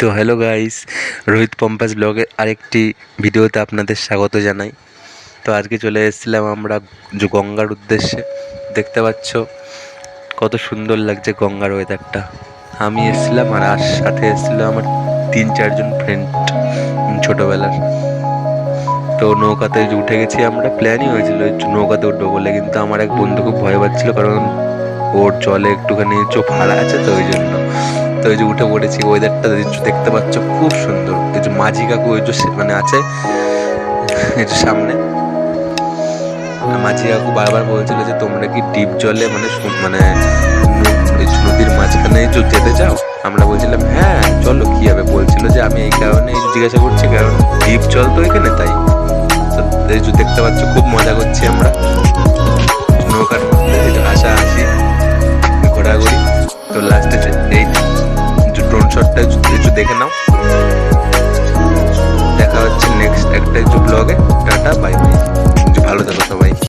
তো hello guys, Rohit পম্পাস ব্লগের আরেকটি ভিডিওতে আপনাদের স্বাগত জানাই। তো আজকে চলে এসেছিলাম আমরা গঙ্গার উদ্দেশ্যে। দেখতে পাচ্ছ কত সুন্দর লাগছে গঙ্গার ওয়েদারটা আমি এসেছিলাম আর আর সাথে এসেছিল আমার তিন চারজন ফ্রেন্ড ছোটোবেলার। তো নৌকাতে উঠে গেছি আমরা। প্ল্যানই হয়েছিল নৌকাতে উঠবো বলে, কিন্তু আমার এক বন্ধু খুব ভয় পাচ্ছিল, কারণ ওর জলে একটুখানি চোখ ফাড়া আছে তো ওই জন্য। তো ওই যে উঠে পড়েছি ওয়েদারটা দেখতে পাচ্ছ, খুব সুন্দর। এই যে মাঝি কাকু ওই যে মানে আছে, এই সামনে। মাঝি কাকু বারবার বলছিল যে, তোমরা কি ডিপ জলে মানে মানে নদীর মাঝখানে যেতে চাও? আমরা বলছিলাম হ্যাঁ চলো, কি হবে? বলছিল যে, আমি এই কারণে জিজ্ঞাসা করছি, কারণ ডিপ জল তো এখানে, তাই? এই দেখতে পাচ্ছ, খুব মজা করছি আমরা। ড্রোন শটটা একটু দেখে নাও দেখা হচ্ছে নেক্সট একটা ব্লগে টাটা বাই